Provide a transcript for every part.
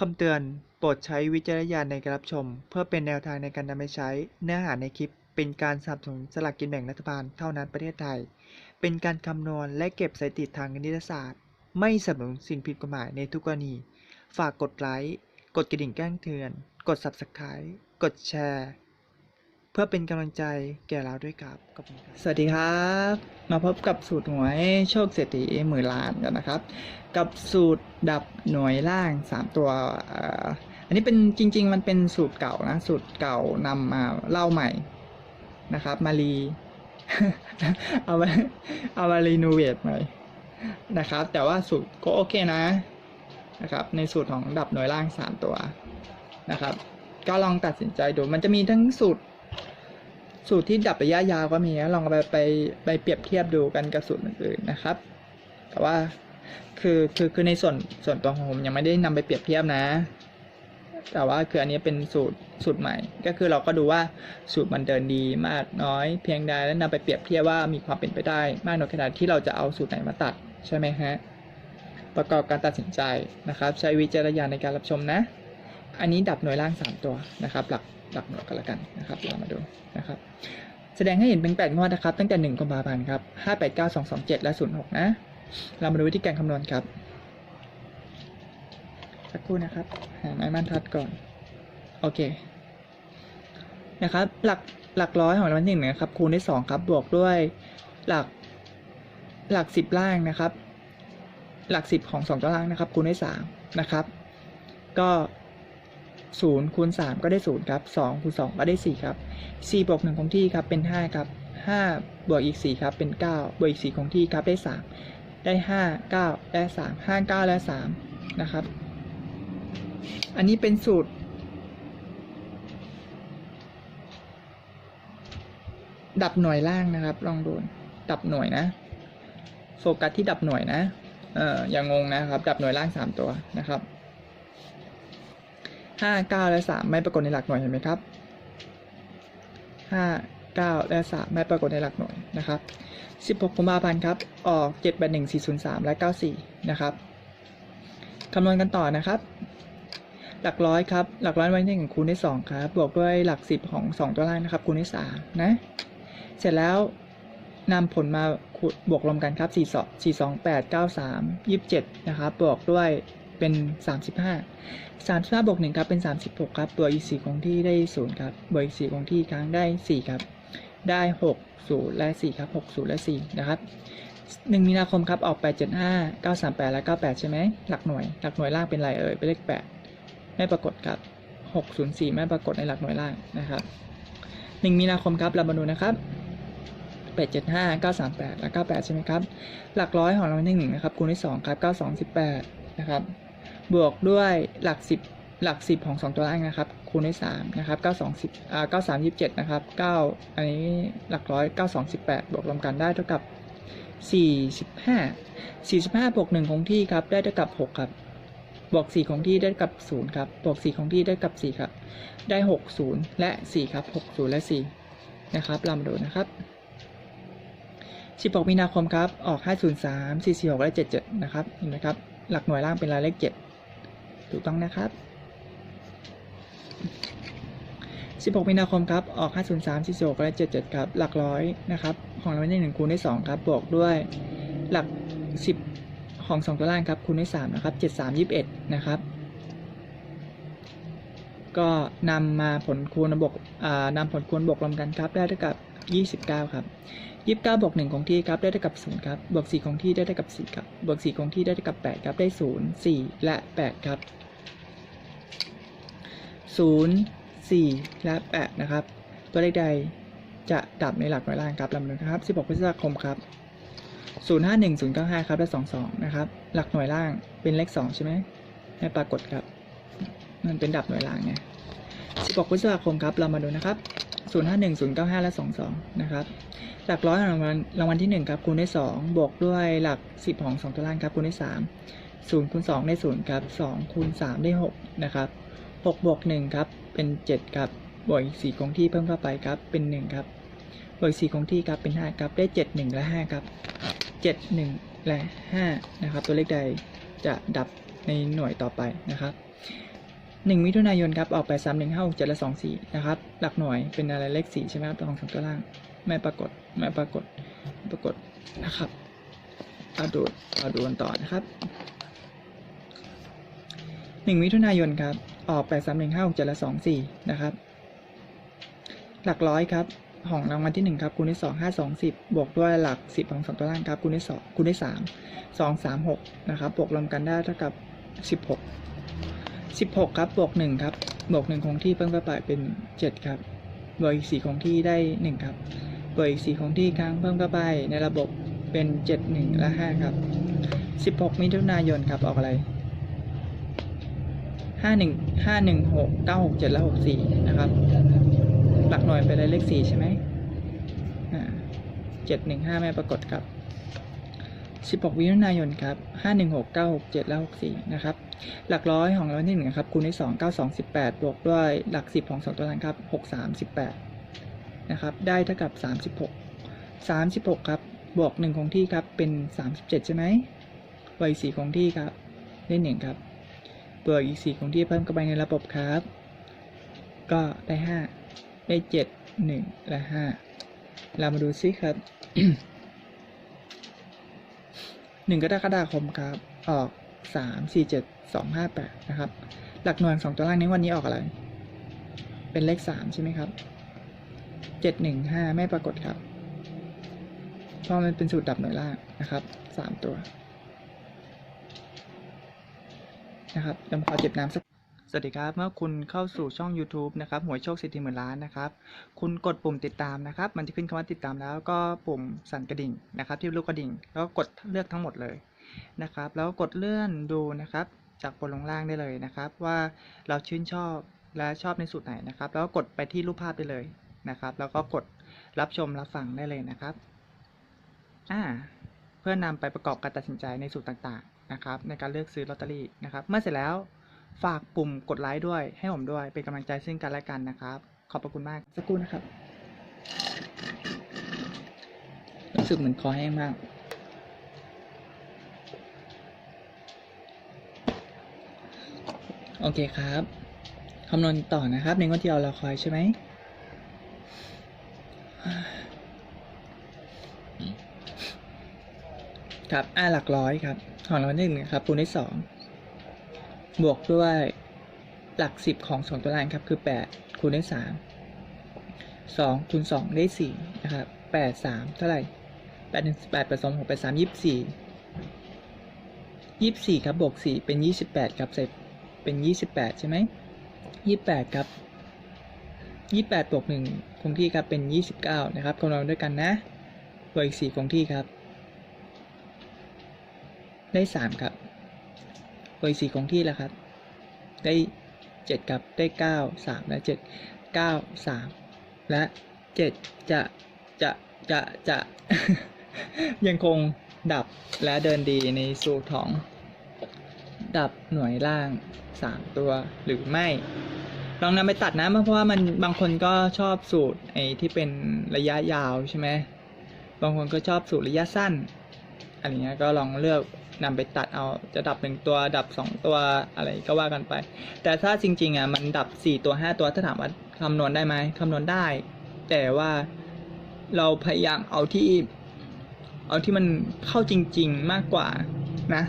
คำเตือน โปรดใช้วิจารณญาณในการรับชม เพื่อเป็นแนวทางในการนำไปใช้ เนื้อหาในคลิป เป็นการสนับสนุนสลากกินแบ่งรัฐบาลเท่านั้นประเทศไทย เป็นการคำนวณและเก็บสถิติทางคณิตศาสตร์ ไม่สนับสนุนสิ่งผิดกฎหมายในทุกกรณี ฝากกดไลค์ กดกระดิ่งแจ้งเตือน กด subscribe กดแชร์ พื่อเป็นกำลังใจแก่เราด้วยครับขอบคุณครับ สวัสดีครับ มาพบกับสูตรหวยโชคเศรษฐีหมื่นล้านกันนะครับ กับสูตรดับหน่วยล่าง 3 ตัวอันนี้เป็นจริง ๆ มันเป็นสูตรเก่านะสูตรเก่านำมาเล่าใหม่นะครับ มารีเอามาเอามารีโนเวทใหม่นะครับ แต่ว่าสูตรก็โอเคนะนะครับ ในสูตรของดับหน่วยล่าง 3 ตัวนะครับ ก็ลองตัดสินใจดูมันจะมีทั้งสูตร สูตรที่ดับระยะยาวก็มีนะลองไปไปไปเปรียบเทียบดูกันกับสูตรอื่นๆนะครับ แต่ว่าคือคือคือในส่วนส่วนตัวของผมยังไม่ได้นำไปเปรียบเทียบนะ แต่ว่าคืออันนี้เป็นสูตรสูตรใหม่ ก็คือเราก็ดูว่าสูตรมันเดินดีมากน้อย เพียงใดแล้วนำไปเปรียบเทียบว่ามีความเป็นไปได้ มากน้อยขนาดที่เราจะเอาสูตรไหนมาตัดใช่ไหมฮะประกอบการตัดสินใจนะครับ ใช้วิจารณญาณในการรับชมนะ อันนี้ดับหน่วยล่าง 3 ตัวนะครับ หลักหลักหน่วยกันละกันนะครับเรามาดูนะครับแสดงให้เห็นเป็น 8 งวดนะครับ ตั้งแต่1กุมภาพันธ์ครับ5 8 9 2 2 7 และ 06 นะ เรามาดูวิธีการคำนวณครับ สักครู่นะครับหาไม้บรรทัดก่อน โอเค นะครับ หลักหลักร้อยของรางวัลที่หนึ่งนะครับ คูณด้วยสองครับ บวกด้วยหลักหลักสิบล่างนะครับ หลักสิบของสองตัวล่างนะครับ คูณด้วยสามนะครับ ก็ ศูนย์คูณสามก็ได้ศูนย์ครับสองคูณสองก็ได้สี่ครับสี่บวกหนึ่งคงที่ครับ เป็นห้าครับห้าบวกอีกสี่ครับ เป็นเก้าบวกอีกสี่คงที่ครับ ได้สามได้ห้าเก้าและสามห้าเก้าและสามนะครับ อันนี้เป็นสูตร ดับหน่วยล่างนะครับ ลองดู ดับหน่วยนะ โฟกัสที่ดับหน่วยนะ เอออย่างงงนะครับ ดับหน่วยล่างสามตัวนะครับ ห้าเก้าและสามไม่ปรากฏในหลักหน่วยเห็นไหมครับห้าเก้าและสามไม่ปรากฏในหลักหน่วยนะครับสิบหกกุมภาพันธ์ครับ ออกเจ็ดแปดหนึ่งสี่ศูนย์สามและเก้าสี่นะครับคำนวณกันต่อนะครับ หลักร้อยครับ หลักร้อยไว้หนึ่งคูณด้วยสองครับ บวกด้วยหลักสิบของสองตัวล่างนะครับ คูณด้วยสามนะ เสร็จแล้วนำผลมาบวกรวมกันครับสี่สองสี่สองแปดเก้าสามยี่สิบเจ็ดนะครับ บวกด้วย เป็นสามสิบห้าสามสิบห้าบวกหนึ่งครับเป็นสามสิบหกครับบวกอีกสี่คงที่ได้ศูนย์ครับบวกอีกสี่คงที่ครั้งได้สี่ครับ ได้หกศูนย์และสี่ครับหกศูนย์และสี่นะครับหนึ่งมีนาคมครับ ออกแปดเจ็ดห้าเก้าสามแปดและเก้าแปดใช่ไหม หลักหน่วย หลักหน่วยล่างเป็นไรเอ่ย เป็นเลขแปดไม่ปรากฏครับหกศูนย์สี่ไม่ปรากฏในหลักหน่วยล่างนะครับหนึ่งมีนาคมครับเรามาดูนะครับแปดเจ็ดห้าเก้าสามแปดและเก้าแปดใช่ไหมครับ หลักร้อยของเราที่หนึ่งนะครับ คูณด้วยสองครับเก้าสองสิบแปดนะครับ บวกด้วยหลักสิบหลักสิบของสองตัวล่างนะครับ คูณด้วยสามนะครับเก้าสองสิบอ่าเก้าสามยี่สิบเจ็ดนะครับเก้าอันนี้หลักร้อยเก้าสองสิบแปดบวกรวมกันได้เท่ากับสี่สิบห้าสี่สิบห้าบวกหนึ่งคงที่ครับ ได้เท่ากับหกครับ บวกสี่คงที่ได้กับศูนย์ครับ บวกสี่คงที่ได้กับสี่ครับ ได้หกศูนย์และสี่ครับหกศูนย์และสี่นะครับเรามาดูนะครับ16มีนาคมครับ ออก 503 446 และ 77 นะครับ เห็นไหมครับ หลักหน่วยล่างเป็นรายเลข 7 ถูกต้องนะครับ 16 มีนาคมครับ ออก 503 46และ77 ครับ หลักร้อยนะครับ ของรางวัลที่1คูณด้วย 2 ครับ บวกด้วยหลัก 10 ของ 2 ตัวล่างครับ คูณด้วย 3 นะครับ 73 21 นะครับ ก็นำมาผลคูณบวกนำผลคูณบวกรวมกันครับ ได้เท่ากับ 29 ครับ ยี่สิบเก้าบวกหนึ่งคงที่ครับได้เท่ากับศูนย์ครับบวกสี่คงที่ได้เท่ากับสี่ครับบวกสี่คงที่ได้เท่ากับแปดครับได้ศูนย์สี่และแปดครับศูนย์สี่และแปดนะครับ ตัวเลขใดจะดับในหลักหน่วยล่างครับลำดับนะครับสิบหกพฤษภาคมครับศูนย์ห้าหนึ่งศูนย์เก้าห้าครับและสองสองนะครับ หลักหน่วยล่างเป็นเลขสองใช่ไหมไม่ปรากฏครับ มันเป็นดับหน่วยล่างไงสิบหกพฤษภาคมครับเรามาดูนะครับศูนย์ห้าหนึ่งศูนย์เก้าห้าและสองสองนะครับ หลักร้อยของรางวัลรางวัลที่หนึ่งครับคูณด้วยสองบวกด้วยหลักสิบของสองตัวล่างครับคูณด้วยสามศูนย์คูณสองได้ศูนย์ครับสองคูณสามได้หกนะครับหกบวกหนึ่งครับเป็นเจ็ดครับบวกอีกสี่คงที่เพิ่มเข้าไปครับเป็นหนึ่งครับบวกอีกสี่คงที่ครับเป็นห้าครับได้เจ็ดหนึ่งและห้าครับเจ็ดหนึ่งและห้านะครับตัวเลขใดจะดับในหน่วยต่อไปนะครับหนึ่งมิถุนายนครับออกไปสามหนึ่งห้าเจ็ดและสองสี่นะครับหลักหน่วยเป็นอะไรเลขสี่ใช่ไหมครับของสองตัวล่าง ไม่ปรากฏไม่ปรากฏปรากฏนะครับเอาดูเอาดูกันต่อนะครับหนึ่งมิถุนายนครับออกแปดสามหนึ่งห้าหกเจ็ดละสองสี่นะครับ หลักร้อยครับของรางวัลที่หนึ่งครับคูณด้วยสองห้าสองสิบบวกด้วยหลักสิบของสองตัวล่างครับคูณด้วยสองคูณด้วยสามสองสามหกนะครับบวกรวมกันได้เท่ากับสิบหกสิบหกครับบวกหนึ่งครับบวกหนึ่งคงที่เพิ่มเข้าไปเป็นเจ็ดครับบวกอีกสี่คงที่ได้หนึ่งครับ บวกอีกสี่คงที่ครั้งเพิ่มเข้าไปในระบบเป็นเจ็ดหนึ่งและห้าครับสิบหกมิถุนายนครับ ออกอะไรห้าหนึ่งห้าหนึ่งหกเก้าหกเจ็ดและหกสี่นะครับ หลักหน่วยเป็นเลขสี่ใช่ไหมอ่าเจ็ดหนึ่งห้าไม่ปรากฏครับสิบหกมิถุนายนครับห้าหนึ่งหกเก้าหกเจ็ดและหกสี่นะครับ หลักร้อยของร้อยที่หนึ่งครับคูณด้วยสองเก้าสองสิบแปดบวกด้วยหลักสิบของสองตัวนั้นครับหกสามสิบแปด นะครับ ได้เท่ากับสามสิบหกสามสิบหกครับ บวกหนึ่งคงที่ครับ เป็นสามสิบเจ็ดใช่ไหมบวกอีกสี่คงที่ครับ ได้หนึ่งครับ บวกอีกสี่คงที่เพิ่มเข้าไปในระบบครับ ก็ได้ห้าได้เจ็ดหนึ่งและห้าเรามาดูซิครับหนึ่งกรกฎาคมครับ ออกสามสี่เจ็ดสองห้าแปดนะครับ หลักหน่วยสองตัวล่างในวันนี้ออกอะไร เป็นเลขสามใช่ไหมครับ จ็ดหนึ่งห้าไม่ปรากฏครับเพราะมันเป็นสูตรดับหน่วยล่างนะครับสามตัวนะครับจำขอเจ็บน้ำสักสวัสดีครับ เมื่อคุณเข้าสู่ช่อง YouTube นะครับหวยโชคสิทธิหมื่นล้านนะครับ คุณกดปุ่มติดตามนะครับ มันจะขึ้นคำว่าติดตามแล้วก็ปุ่มสั่นกระดิ่งนะครับ ที่รูปกระดิ่ง แล้วก็กดเลือกทั้งหมดเลยนะครับ แล้วกดเลื่อนดูนะครับ จากบนลงล่างได้เลยนะครับ ว่าเราชื่นชอบและชอบในสูตรไหนนะครับ แล้วกกดไปที่รูปภาพได้เลย นะครับ แล้วก็กดรับชมรับฟังได้เลยนะครับอ่าเพื่อนำไปประกอบการตัดสินใจในสูตรต่างๆนะครับ ในการเลือกซื้อลอตเตอรี่นะครับ เมื่อเสร็จแล้วฝากปุ่มกดไลค์ด้วยให้ผมด้วยเป็นกำลังใจซึ่งกันและกันนะครับ ขอบพระคุณมากสักครู่นะครับรู้สึกเหมือนคอแห้งมากโอเคครับ คำนวณต่อนะครับ ในงวดที่เรารอคอยใช่ไหม ครับ อ่าหลักร้อยครับ ของราหนึ่งครับคูณด้วยสอง บวกด้วยหลักสิบของสองตัวล่างครับ คือแปดคูณด้วยสาม สองคูณสองได้สี่นะครับแปดสามเท่าไหร่แปดหนึ่งแปดแปดสองหกแปดสามยี่สิบสี่ยี่สิบสี่ครับ บวกสี่เป็นยี่สิบแปดครับใส่เป็นยี่สิบแปดใช่ไหมยี่แปดครับยี่แปดบวกหนึ่งคงที่ครับเป็นยี่สิบเก้านะครับคำนวณด้วยกันนะบวกอีกสี่คงที่ครับ ได้สามครับบอีกสี่คงที่แล้วครับ ได้เจ็ดครับ ได้เก้าสามและเจ็ดเก้าสามและเจ็ดจะจะจะจะยังคงดับและเดินดีในสูตรของ ดับหน่วยล่างสามตัวหรือไม่ ลองนำไปตัดนะเพราะว่ามันบางคนก็ชอบสูตรไอ้ที่เป็นระยะยาวใช่ไหมบางคนก็ชอบสูตรระยะสั้นอะไรเงี้ยก็ลองเลือก นำไปตัดเอาจะดับหนึ่งตัวดับสองตัวอะไรก็ว่ากันไป แต่ถ้าจริงๆอะมันดับสี่ตัวห้าตัวถ้าถามว่าคำนวณได้ไหมคำนวณได้ แต่ว่าเราพยายามเอาที่ เอาที่มันเข้าจริง ๆมากกว่านะ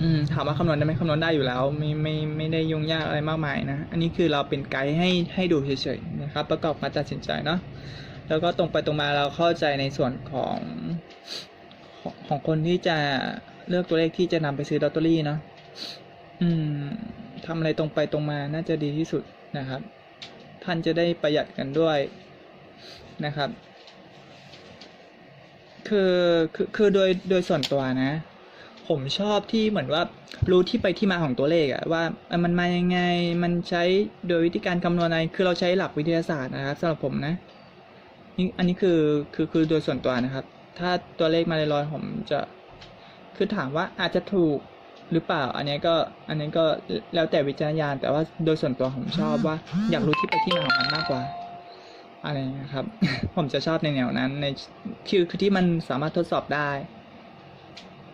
อืมถามว่าคำนวณได้ไหมคำนวณได้อยู่แล้ว ไม่ไม่ไม่ได้ยุ่งยากอะไรมากมายนะ อันนี้คือเราเป็นไกด์ให้ให้ดูเฉยๆนะครับ ประกอบการตัดสินใจเนาะแล้วก็ตรงไปตรงมาเราเข้าใจในส่วนของ ของของคนที่จะเลือกตัวเลขที่จะนำไปซื้อลอตเตอรี่เนาะอืมทำอะไรตรงไปตรงมาน่าจะดีที่สุดนะครับ ท่านจะได้ประหยัดกันด้วยนะครับ คือคือคือโดยโดยส่วนตัวนะ ผมชอบที่เหมือนว่ารู้ที่ไปที่มาของตัวเลขอะว่ามันมายังไงมันใช้โดยวิธีการคำนวณอะไรคือเราใช้หลักวิทยาศาสตร์นะครับสำหรับผมนะนี่อันนี้คือคือคือโดยส่วนตัวนะครับ ถ้าตัวเลขมาลอยๆผมจะคือถามว่าอาจจะถูกหรือเปล่า อันนี้ก็อันนี้ก็แล้วแต่วิจารณญาณแต่ว่าโดยส่วนตัวผมชอบว่าอยากรู้ที่ไปที่มาของมันมากกว่าอะไรนะครับ ผมจะชอบในแนวนั้น ในคือคือที่มันสามารถทดสอบได้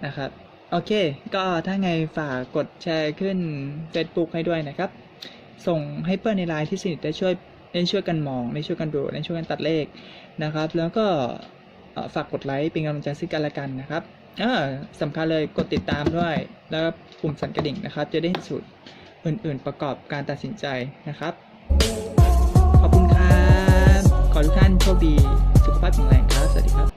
นะครับ โอเค ก็ถ้าไงฝากกดแชร์ขึ้น Facebook ให้ด้วยนะครับ ส่งให้เพื่อนในไลน์ที่สนิทได้ช่วยได้ช่วยกันมองได้ช่วยกันดูได้ช่วยกันตัดเลขนะครับ แล้วก็ ฝากกดไลค์เป็นกำลังใจซึ่งกันและกันนะครับสำคัญเลยกดติดตามด้วย แล้วปุ่มสั่นกระดิ่งนะครับ จะได้เห็นสูตรอื่น ๆ ประกอบการตัดสินใจนะครับ ขอบคุณครับ ขอทุกท่านโชคดี สุขภาพแข็งแรงครับ สวัสดีครับ